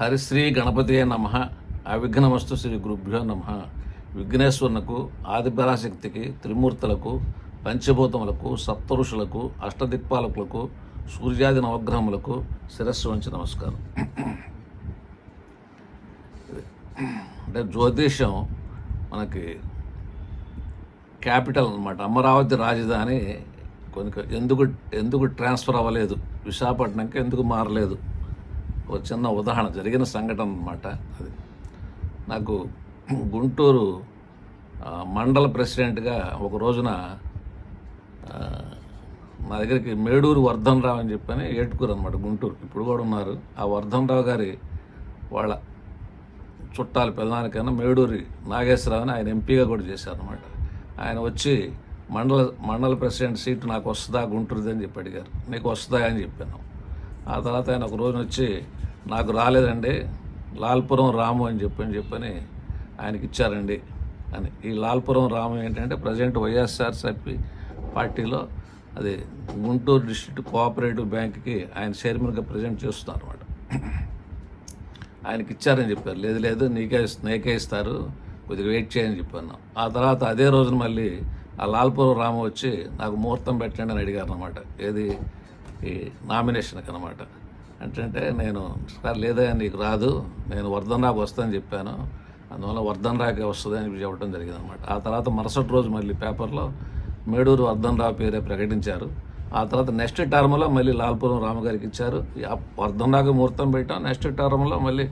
హరిశ్రీ గణపతియే నమ. అవిఘ్నమస్తు శ్రీ గురుభ్యో నమ. విఘ్నేశ్వరునకు ఆదిపరాశక్తికి త్రిమూర్తులకు పంచభూతములకు సప్తఋషులకు అష్టదిక్పాలకులకు సూర్యాది నవగ్రహములకు శిరస్సు వంచి నమస్కారం. అంటే జ్యోతిష్యం మనకి క్యాపిటల్ అన్నమాట. అమరావతి రాజధాని కొన్ని ఎందుకు ఎందుకు ట్రాన్స్ఫర్ అవ్వలేదు? విశాఖపట్నంకి ఎందుకు మారలేదు? ఒక చిన్న ఉదాహరణ జరిగిన సంఘటన అనమాట అది. నాకు గుంటూరు మండల ప్రెసిడెంట్గా ఒక రోజున మా దగ్గరికి మేడూరు వర్ధన్ రావు అని చెప్పని ఏటుకూరు అనమాట గుంటూరు. ఇప్పుడు కూడా ఉన్నారు. ఆ వర్ధన్ రావు గారి వాళ్ళ చుట్టాలు పెళ్ళానికైనా మేడూరి నాగేశ్వరరావు అని ఆయన ఎంపీగా కూడా చేశారనమాట ఆయన వచ్చి మండల మండల ప్రెసిడెంట్ సీటు నాకు వస్తుందా గుంటూరుది? అని చెప్పి అడిగారు. నీకు వస్తుందా? అని చెప్పాను. ఆ తర్వాత ఆయన ఒక రోజు వచ్చి నాకు రాలేదండి లాల్పురం రాము అని చెప్పని చెప్పని ఆయనకి ఇచ్చారండి అని. ఈ లాల్పురం రాము ఏంటంటే ప్రజెంట్ వైఎస్ఆర్సిపి పార్టీలో అది గుంటూరు డిస్ట్రిక్ట్ కోఆపరేటివ్ బ్యాంక్కి ఆయన చైర్మన్గా ప్రజెంట్ చేస్తున్నారు అనమాట ఆయనకి ఇచ్చారని చెప్పారు. లేదు లేదు నీకే నీకే ఇస్తారు కొద్దిగా వెయిట్ చేయని చెప్పాను. ఆ తర్వాత అదే రోజున మళ్ళీ ఆ లాల్పురం రాము వచ్చి నాకు ముహూర్తం పెట్టండి అని అడిగారు అనమాట ఏది? ఈ నామినేషన్కి అనమాట అంటే నేను సార్ లేదా నీకు రాదు. నేను వర్ధన్ రాకు వస్తానని చెప్పాను. అందువల్ల వర్ధన్ రాకే వస్తుంది అని చెప్పడం జరిగింది అనమాట ఆ తర్వాత మరుసటి రోజు మళ్ళీ పేపర్లో మేడూరు వర్ధన్ రావు పేరే ప్రకటించారు. ఆ తర్వాత నెక్స్ట్ టర్మ్లో మళ్ళీ లాల్పురం రామగారికి ఇచ్చారు. వర్ధన్ రాకు ముహూర్తం పెట్టాం. నెక్స్ట్ టర్మ్లో మళ్ళీ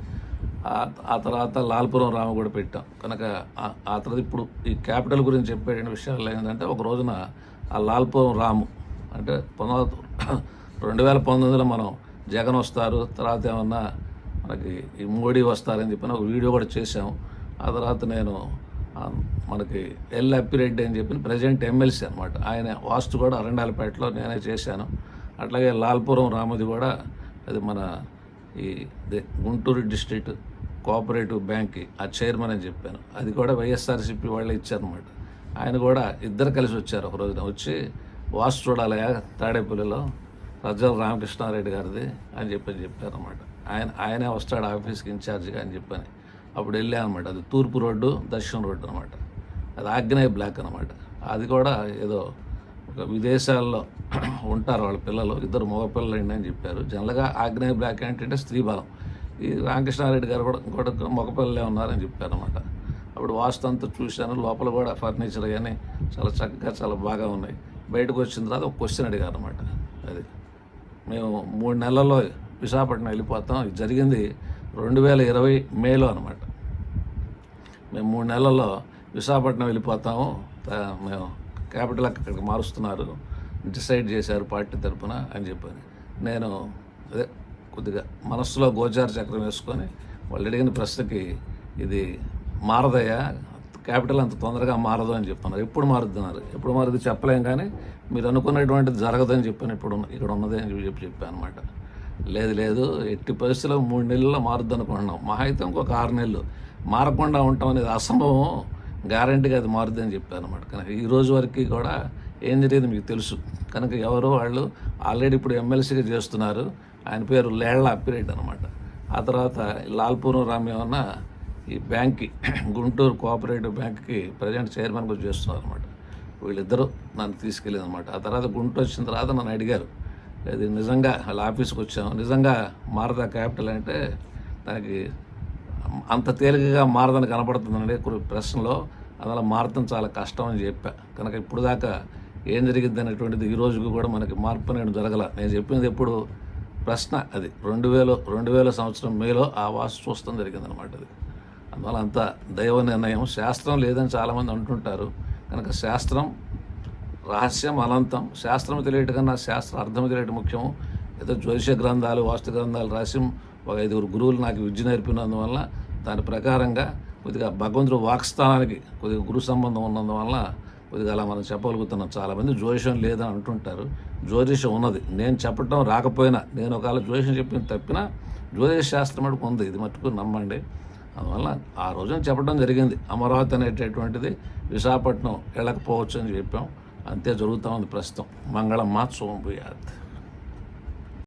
ఆ- తర్వాత లాల్పురం రామ కూడా పెట్టాం. కనుక ఆ- తర్వాత ఇప్పుడు ఈ క్యాపిటల్ గురించి చెప్పేటువంటి విషయాలు ఏంటంటే ఒక రోజున ఆ లాల్పురం రాము అంటే పంతొమ్మిది రెండు వేల పంతొమ్మిదిలో మనం జగన్ వస్తారు తర్వాత ఏమన్నా మనకి ఈ మోడీ వస్తారని చెప్పిన ఒక వీడియో కూడా చేశాం. ఆ తర్వాత నేను మనకి ఎల్ అప్పిరెడ్డి అని చెప్పిన ప్రజెంట్ ఎమ్మెల్సీ అనమాట ఆయన వాస్తు కూడా అరండాలపేటలో నేనే చేశాను. అట్లాగే లాల్పురం రామది కూడా అది మన ఈ గుంటూరు డిస్ట్రిక్ట్ కోఆపరేటివ్ బ్యాంక్కి ఆ చైర్మన్ అని చెప్పాను. అది కూడా వైఎస్ఆర్సీపీ వాళ్ళే ఇచ్చారనమాట ఆయన కూడా ఇద్దరు కలిసి వచ్చారు ఒక రోజున. వచ్చి వాస్తు చూడాలయా తాడేపల్లిలో. రజ్జల రామకృష్ణారెడ్డి గారిది అని చెప్పని చెప్పారనమాట ఆయన ఆయనే వస్తాడు ఆఫీస్కి ఇన్ఛార్జ్గా అని చెప్పని. అప్పుడు వెళ్ళా అనమాట అది తూర్పు రోడ్డు దక్షిణ రోడ్డు అనమాట అది ఆగ్నేయ బ్లాక్ అనమాట అది కూడా ఏదో ఒక విదేశాల్లో ఉంటారు వాళ్ళ పిల్లలు. ఇద్దరు మగపిల్లలు అండి అని చెప్పారు. జనరల్గా ఆగ్నేయ బ్లాక్ ఏంటంటే స్త్రీ బలం. ఈ రామకృష్ణారెడ్డి గారు కూడా కూడా మగపిల్లలే ఉన్నారని చెప్పారనమాట అప్పుడు వాస్తు అంతా చూశాను. లోపల కూడా ఫర్నిచర్ కానీ చాలా చక్కగా చాలా బాగా ఉన్నాయి. బయటకు వచ్చిన తర్వాత ఒక క్వశ్చన్ అడిగారు అనమాట అది మేము మూడు నెలల్లో విశాఖపట్నం వెళ్ళిపోతాం. ఇది జరిగింది రెండు వేల ఇరవై మేలో అనమాట మేము మూడు నెలల్లో విశాఖపట్నం వెళ్ళిపోతాము. మేము క్యాపిటల్ అక్కడికి మారుస్తున్నారు. డిసైడ్ చేశారు పార్టీ తరఫున అని చెప్పాను. నేను అదే కొద్దిగా మనస్సులో గోచార చక్రం వేసుకొని వాళ్ళు అడిగిన ప్రశ్నకి ఇది మారదయ్యా క్యాపిటల్ అంత తొందరగా మారదు అని చెప్తున్నారు. ఎప్పుడు మారుతున్నారు ఎప్పుడు మారుద్ది చెప్పలేం కానీ మీరు అనుకున్నటువంటిది జరగదని చెప్పాను. ఇప్పుడు ఇక్కడ ఉన్నదే అని చెప్పి చెప్పాను అనమాట లేదు లేదు ఎట్టి పరిస్థితుల్లో మూడు నెలల్లో మారుద్ది అనుకుంటున్నాం. మహా అయితే ఇంకొక ఆరు నెలలు. మారకుండా ఉండటం అనేది అసంభవం. గ్యారంటీగా అది మారుద్ది అని చెప్పాను అనమాట కనుక ఈ రోజు వరకు కూడా ఏం జరిగింది మీకు తెలుసు. కనుక ఎవరో వాళ్ళు ఆల్రెడీ ఇప్పుడు ఎమ్మెల్సీగా చేస్తున్నారు. ఆయన పేరు లేళ్ళ అప్పిరెడ్డి అనమాట ఆ తర్వాత లాల్పూర్ రామ్ ఏమన్నా ఈ బ్యాంక్కి గుంటూరు కోఆపరేటివ్ బ్యాంక్కి ప్రజెంట్ చైర్మన్గా చేస్తున్నారు అనమాట వీళ్ళిద్దరూ నన్ను తీసుకెళ్ళింది అనమాట ఆ తర్వాత గుంటూరు వచ్చిన తర్వాత నన్ను అడిగారు. అది నిజంగా వాళ్ళ ఆఫీస్కి వచ్చాం నిజంగా మారదా క్యాపిటల్ అంటే దానికి అంత తేలికగా మారదని కనపడుతుందండి కొన్ని ప్రశ్నలో అందులో మారతం చాలా కష్టం అని చెప్పా. కనుక ఇప్పుడు దాకా ఏం జరిగింది అనేటువంటిది ఈ రోజుకు కూడా మనకి మార్పు అనేది జరగల. నేను చెప్పింది ఎప్పుడు ప్రశ్న అది. రెండు వేలు రెండు వేల సంవత్సరం మేలో ఆ వాసు చూస్తాం జరిగింది అనమాట అది. అందువల్ల దైవ నిర్ణయం. శాస్త్రం లేదని చాలామంది అంటుంటారు. కనుక శాస్త్రం రహస్యం అనంతం. శాస్త్రం తెలియటం కన్నా శాస్త్ర అర్థం తెలియటం ముఖ్యం ఏదో జ్యోతిష గ్రంథాలు వాస్తు గ్రంథాలు రాసి ఒక ఐదుగురు గురువులు నాకు విద్య నేర్పినందువల్ల దాని ప్రకారంగా కొద్దిగా భగవంతుడు వాక్స్థానానికి కొద్దిగా గురు సంబంధం ఉన్నందువల్ల కొద్దిగా అలా మనం చెప్పగలుగుతున్నాం. చాలామంది జ్యోతిషం లేదని అంటుంటారు. జ్యోతిషం ఉన్నది. నేను చెప్పటం రాకపోయినా నేను ఒకవేళ జ్యోతిషం చెప్పిన తప్పినా జ్యోతిష శాస్త్రం మటుకు ఉంది. ఇది మటుకు నమ్మండి. అందువల్ల ఆ రోజున చెప్పడం జరిగింది. అమరావతి అనేటటువంటిది విశాఖపట్నం వెళ్ళకపోవచ్చు అని చెప్పాం. అంతే జరుగుతూ ఉంది ప్రస్తుతం. మంగళమ్మ మా